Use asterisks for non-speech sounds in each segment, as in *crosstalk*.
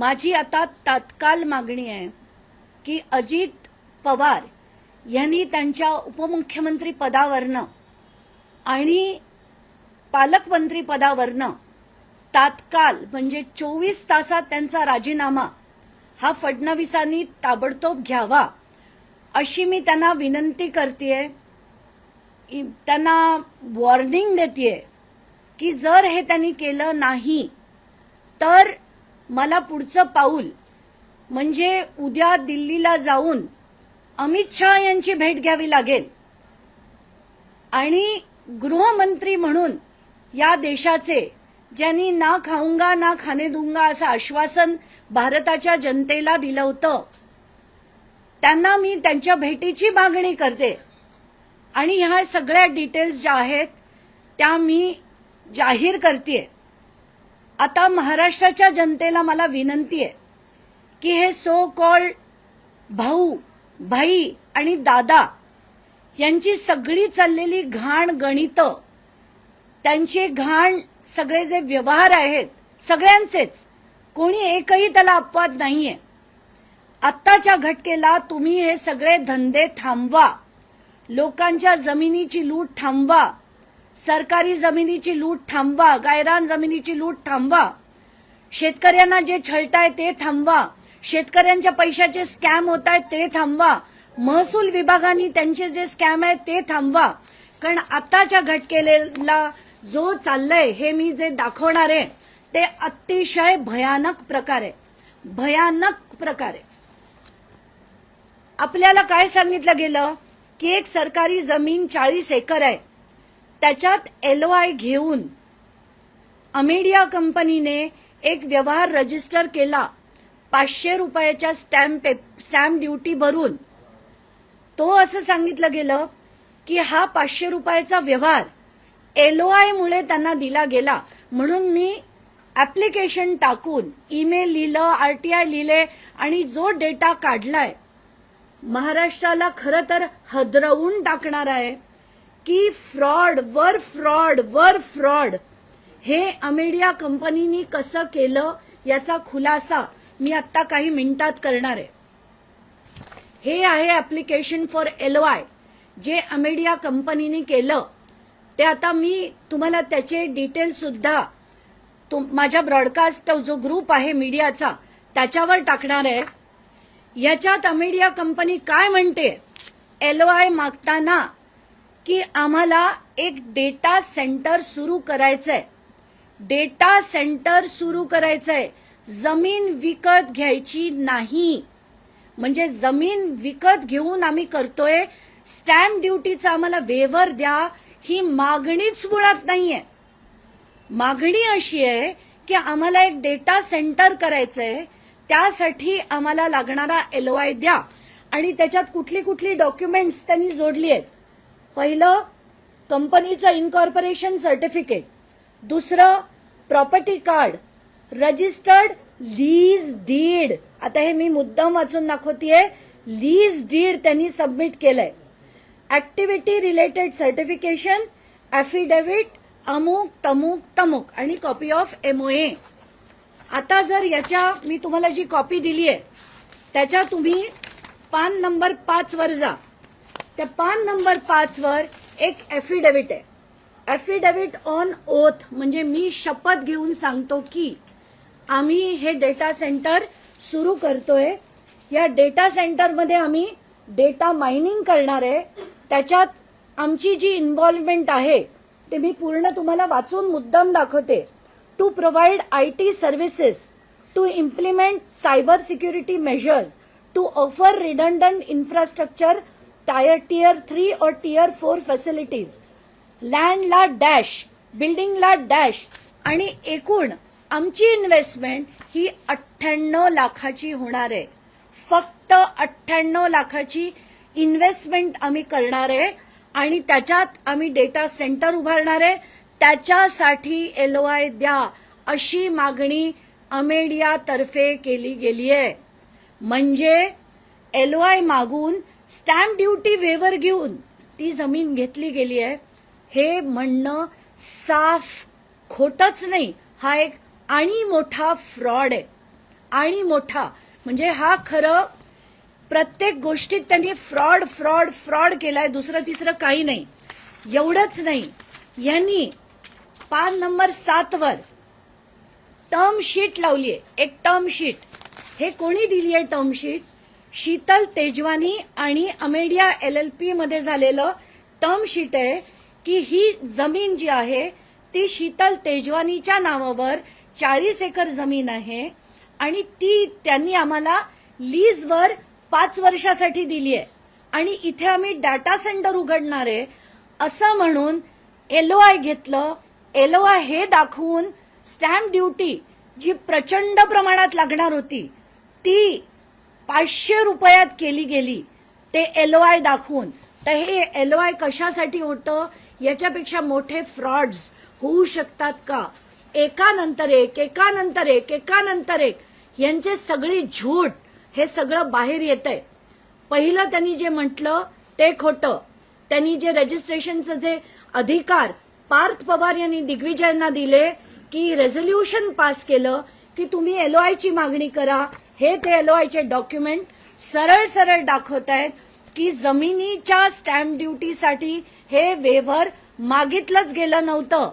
माझी आता तात्काळ मागणी आहे की अजित पवार यांनी त्यांच्या उपमुख्यमंत्री पदावरनं आणि पालकमंत्री पदावरनं तात्काळ म्हणजे चोवीस तासात त्यांचा राजीनामा हा फडणवीसांनी ताबडतोब घ्यावा अशी मी त्यांना विनंती करतेय. इ- त्यांना वॉर्निंग देते की जर हे त्यांनी केलं नाही तर मला पुढचं पाऊल म्हणजे उद्या दिल्लीला जाऊन अमित शहा यांची भेट घ्यावी लागेल. आणि गृहमंत्री म्हणून या देशाचे ज्यांनी ना खाऊंगा ना खाणे दूंगा असं आश्वासन भारताच्या जनतेला दिलं होतं त्यांना मी त्यांच्या भेटीची मागणी करते. आणि ह्या सगळ्या डिटेल्स ज्या आहेत त्या मी जाहीर करते आता महाराष्ट्राच्या जनतेला मला विनंती आहे की हे सो कॉल्ड भाऊ भाई आणि दादा यांची सगळी चाललेली घाण गणित त्यांचे घाण सगळे जे व्यवहार आहेत सगळ्यांचेच कोणी एकही त्याला अपवाद नाहीये. आत्ताच्या घटकेला तुम्ही हे सगळे धंदे थांबवा. लोकांच्या जमिनीची लूट थांबवा. सरकारी जमिनीची लूट थांबवा गायरान जमिनीची लूट थांबवा. शेतकऱ्यांना जे छळताय ते थांबवा. शेतकऱ्यांच्या पैशाचे स्कॅम होत आहेत ते थांबवा. महसूल विभागाने त्यांचे जे स्कॅम आहेत ते थांबवा. कारण आताच्या घटकेला जो चाललंय हे मी जे दाखवणार आहे ते अतिशय भयानक प्रकार आहे. भयानक प्रकार आहे. आपल्याला काय सांगितलं गेलं? की एक सरकारी जमीन चाळीस एकर आहे. त्याच्यात एल आय घेऊन अमेडिया कंपनीने एक व्यवहार रजिस्टर केला. पाचशे रुपयाच्या स्टॅम्प स्टॅम्प ड्युटी भरून. तो असं सांगितलं गेलं की हा पाचशे रुपयाचा व्यवहार एल मुळे त्यांना दिला गेला. म्हणून मी ऍप्लिकेशन टाकून ईमेल लिहिलं आरटीआय लिहिले आणि जो डेटा काढलाय महाराष्ट्राला खरं तर हदरवून टाकणार आहे. की फ्रॉड वर फ्रॉड वर फ्रॉड हे अमेडिया कंपनीनी कसं केलं याचा खुलासा मी आत्ता काही मिनिटात करणार आहे. हे आहे ऍप्लिकेशन फॉर एलवाय जे अमेडिया कंपनीने केलं. ते आता मी तुम्हाला त्याचे डिटेल सुद्धा तुम- माझ्या ब्रॉडकास्ट जो ग्रुप आहे मीडियाचा त्याच्यावर टाकणार आहे. याच्यात अमेडिया कंपनी काय म्हणते? एलवाय मागताना की आम्हाला एक डेटा सेंटर सुरू करायचंय. डेटा सेंटर सुरू करायचंय. जमीन विकत घ्यायची नाही. म्हणजे जमीन विकत घेऊन आम्ही करतोय. स्टॅम्प ड्युटीचा आम्हाला वेवर द्या. ही मागणीच मुळात नाहीये. मागणी अशी आहे की आम्हाला एक डेटा सेंटर करायचंय. त्यासाठी आम्हाला लागणारा एलवाय द्या. आणि त्याच्यात कुठली कुठली डॉक्युमेंट्स त्यांनी जोडली आहेत. पहिलं कंपनीचं इन्कॉर्पोरेशन सर्टिफिकेट दुसरं property card registered lease deed आता हे मी मुद्दाम वाचून दाखवतीये. लीज डीड त्यांनी सबमिट केलंय. ऍक्टिव्हिटी रिलेटेड सर्टिफिकेशन ऍफिडेव्हिट अमुक तमुक तमुक आणि कॉपी ऑफ एमओए आता जर याच्या मी तुम्हाला जी कॉपी दिली आहे त्याच्या तुम्ही पान नंबर पाच वर जा. त्या पान नंबर पाच वर एक एफिडेविट आहे. ॲफिडेव्हिट ऑन ओथ म्हणजे मी शपथ घेऊन सांगतो की आम्ही हे डेटा सेंटर सुरू करतोय. या डेटा सेंटरमध्ये आम्ही डेटा मायनिंग करणार आहे. त्याच्यात आमची जी इन्व्हॉल्वमेंट आहे ते मी पूर्ण तुम्हाला वाचून मुद्दाम दाखवते. To provide I T services to implement cyber security measures to offer redundant infrastructure tier tier three और टीयर फोर फॅसिलिटीज लँडला डॅश बिल्डिंगला डॅश आणि एकूण आमची इन्व्हेस्टमेंट ही अठ्ठ्याण्णव लाखाची होणार आहे. फक्त अठ्ठ्याण्णव लाखाची इन्व्हेस्टमेंट आम्ही करणार आहे आणि त्याच्यात आम्ही डेटा सेंटर उभारणार आहे. त्याच्यासाठी एलओआय द्या अशी मागणी अमेडियातर्फे केली गेली आहे म्हणजे एलओआय मागून स्टॅम्प ड्युटी वेवर घेऊन ती जमीन घेतली गेली आहे. हे म्हणणं साफ खोटच नाही. हा एक आणि मोठा फ्रॉड आहे. आणि मोठा. म्हणजे हा खरं प्रत्येक गोष्टीत त्यांनी फ्रॉड फ्रॉड फ्रॉड केलाय. दुसरं तिसरं काही नाही. एवढंच नाही. यांनी पान नंबर सात वर टर्म शीट लावलीये. एक टर्म शीट हे कोणी दिली आहे टर्म शीट शीतल तेजवानी आणि अमेडिया एल एल पी मध्ये झालेलं टर्म शीट आहे की ही जमीन जी आहे ती शीतल तेजवानीच्या नावावर चाळीस एकर जमीन आहे आणि ती त्यांनी आम्हाला लीजवर पाच वर्षासाठी दिली आहे. आणि इथे आम्ही डाटा सेंटर उघडणार आहे असं म्हणून एलओआय घेतलं. एलओआय हे दाखवून स्टॅम्प ड्युटी जी प्रचंड प्रमाणात लागणार होती ती पाचशे रुपयात केली गेली. ते एल आय दाखवून. तर हे एलओआय कशासाठी होतं? याच्यापेक्षा मोठे फ्रॉड्स होऊ शकतात का? एकानंतर एक एकानंतर एक एकानंतर एक. यांचे सगळी झूट हे सगळं बाहेर येत आहे पहिलं त्यांनी जे म्हटलं ते खोटं. त्यांनी जे रजिस्ट्रेशनचं जे अधिकार पार्थ पवार यांनी दिग्विजयांना दिले की रेझोल्युशन पास केलं की तुम्ही एलओआयची मागणी करा हे ते एलओआय आयचे डॉक्युमेंट सरळ सरळ दाखवत आहेत की जमिनीच्या स्टॅम्प ड्युटीसाठी हे वेव्हर मागितलंच गेलं नव्हतं.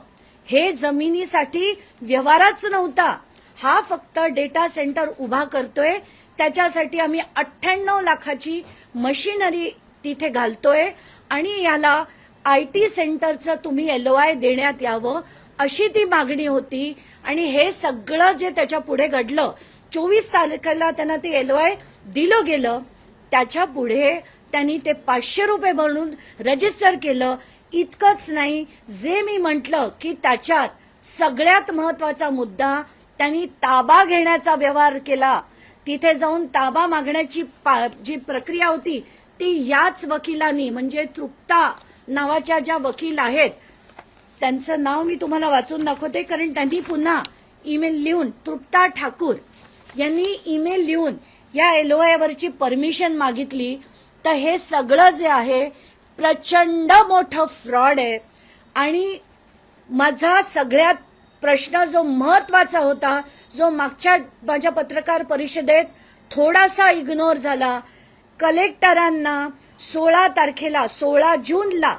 हे जमिनीसाठी व्यवहारच नव्हता. हा फक्त डेटा सेंटर उभा करतोय. त्याच्यासाठी आम्ही अठ्ठ्याण्णव लाखाची मशिनरी तिथे घालतोय आणि याला आय टी सेंटरचं तुम्ही एलओआय देण्यात यावं अशी ती मागणी होती. आणि हे सगळं जे त्याच्या पुढे घडलं चोवीस तारखेला त्यांना ते एलओआय दिलं गेलं. त्याच्या पुढे त्यांनी ते पाचशे रुपये म्हणून रजिस्टर केलं. इतकंच नाही जे मी म्हटलं की त्याच्यात सगळ्यात महत्त्वाचा मुद्दा त्यांनी ताबा घेण्याचा व्यवहार केला. तिथे जाऊन ताबा मागण्याची पा- जी प्रक्रिया होती ती याच वकिलांनी म्हणजे तृप्ता नावाच्या ज्या वकील आहेत त्यांचं नाव मी तुम्हाला वाचून दाखवते कारण त्यांनी पुन्हा ईमेल लिहून तृप्ता ठाकूर यांनी ईमेल लिहून या एलओआय परमिशन मागितली. तर हे सगळं जे आहे प्रचंड मोठं फ्रॉड आहे. आणि माझा सगळ्यात प्रश्न जो महत्त्वाचा होता जो मागच्या माझ्या पत्रकार परिषदेत थोडासा इग्नोर झाला. कलेक्टरांना सोळा तारखेला सोळा जूनला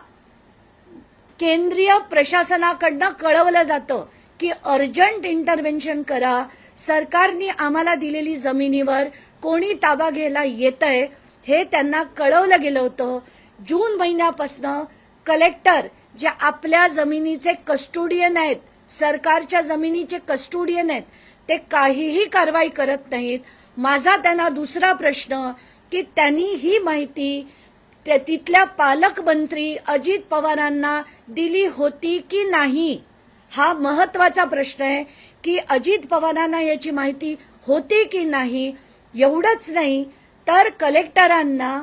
केंद्रीय प्रशासनाकडनं कळवलं जातं. की अर्जंट इंटरव्हेन्शन करा. सरकारने आम्हाला दिलेली जमिनीवर कोणी ताबा घ्यायला येत आहे हे त्यांना कळवलं गेलं होतं. जून महिन्यापासनं कलेक्टर जे आपल्या जमिनीचे कस्टोडियन आहेत सरकारच्या जमिनीचे कस्टोडियन आहेत ते काहीही कारवाई करत नाहीत. माझा त्यांना दुसरा प्रश्न की त्यांनी ही माहिती त्या तिथल्या पालकमंत्री अजित पवारांना दिली होती की नाही? हा महत्त्वाचा प्रश्न आहे की अजित पवारांना याची माहिती होती की नाही एवढंच नाही तर कलेक्टरांना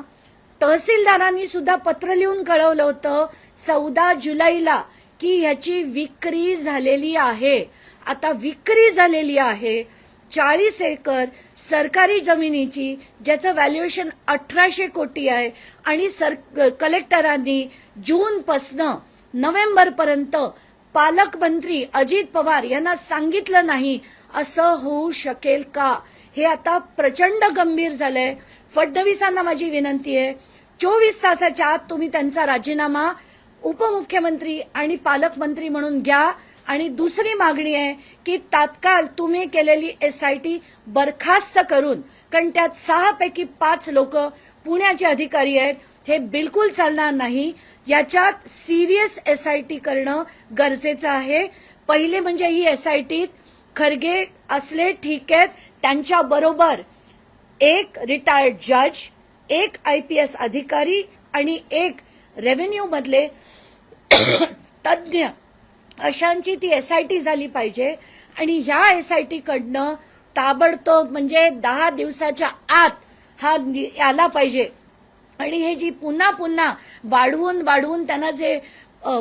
तहसीलदारांनी सुद्धा पत्र लिहून कळवलं होतं चौदा जुलैला की ह्याची विक्री झालेली आहे. आता विक्री झालेली आहे चाळीस एकर सरकारी जमिनीची ज्याचं व्हॅल्युएशन अठराशे कोटी आहे आणि सर कलेक्टरांनी जूनपासनं नोव्हेंबरपर्यंत पालकमंत्री अजित पवार यांना सांगितलं नाही असं होऊ शकेल का? हे आता प्रचंड गंभीर झालंय. फडणवीसांना माझी विनंती आहे चोवीस तासाच्या आत तुम्ही त्यांचा राजीनामा उपमुख्यमंत्री आणि पालकमंत्री म्हणून घ्या. आणि दुसरी मागणी आहे की तात्काळ तुम्ही केलेली एसआयटी बरखास्त करून कारण त्यात सहा पैकी पाच लोक पुण्याचे अधिकारी आहेत हे बिलकुल चालणार नाही. याच्यात सिरियस एसआयटी करणं गरजेचं आहे. पहिले म्हणजे ही एसआयटी खरगे असले ठीक आहेत. त्यांच्या बरोबर एक रिटायर्ड जज एक आय पी एस अधिकारी आणि एक रेव्हेन्यू मधले *coughs* तज्ज्ञ अशांची ती एस आय टी झाली पाहिजे. आणि ह्या एस आय टी कडनं ताबडतोब म्हणजे दहा दिवसाच्या आत हा आला पाहिजे. आणि हे जी पुन्हा पुन्हा वाढवून वाढवून त्यांना जे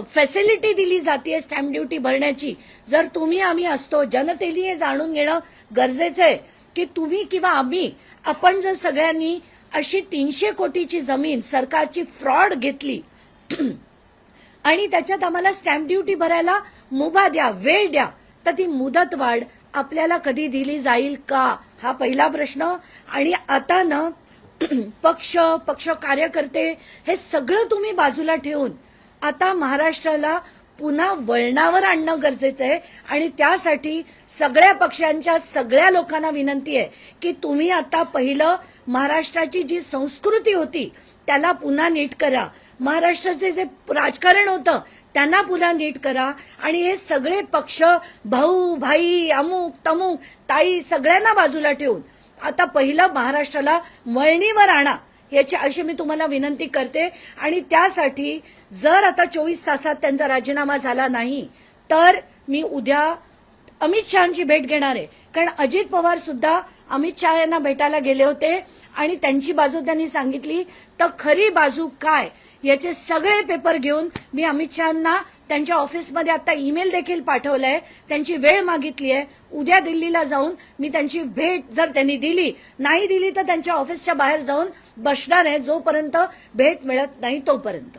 फॅसिलिटी दिली जाते स्टॅम्प ड्युटी भरण्याची जर तुम्ही आम्ही असतो जनतेने हे जाणून घेणं गरजेचं आहे की तुम्ही किंवा आम्ही आपण जर सगळ्यांनी अशी तीनशे कोटीची जमीन सरकारची फ्रॉड घेतली *clears throat* आणि त्याच्यात आम्हाला स्टॅम्प ड्युटी भरायला मुभा द्या वेळ द्या तर ती मुदत वाढ आपल्याला कधी दिली जाईल का? हा पहिला प्रश्न. आणि आता ना *clears throat* पक्ष पक्ष कार्यकर्ते हे सगळं तुम्ही बाजूला ठेवून आता महाराष्ट्राला पुन्हा वळणावर आणणं गरजेचं आहे आणि त्यासाठी सगळ्या पक्षांच्या सगळ्या लोकांना विनंती आहे की तुम्ही आता पहिलं महाराष्ट्राची जी संस्कृती होती त्याला पुन्हा नीट करा. महाराष्ट्राचे जे राजकारण होतं त्यांना पुन्हा नीट करा. आणि हे सगळे पक्ष भाऊ भाई अमुक तमुक ताई सगळ्यांना बाजूला ठेवून आता पहिलं महाराष्ट्राला वळणीवर आणा याची अशी मी तुम्हाला विनंती करते. आणि त्यासाठी जर आता चोवीस तासात त्यांचा राजीनामा झाला नाही तर मी उद्या अमित शहाची भेट घेणार आहे. कारण अजित पवार सुद्धा अमित शहा यांना भेटायला गेले होते आणि त्यांची बाजू त्यांनी सांगितली तर खरी बाजू काय? याचे सगळे पेपर घेऊन मी अमित शहाना त्यांच्या ऑफिसमध्ये आता ईमेल देखील पाठवलाय. त्यांची वेळ मागितली आहे उद्या दिल्लीला जाऊन मी त्यांची भेट जर त्यांनी दिली नाही दिली तर त्यांच्या ऑफिसच्या बाहेर जाऊन बसणार आहे जोपर्यंत भेट मिळत नाही तोपर्यंत.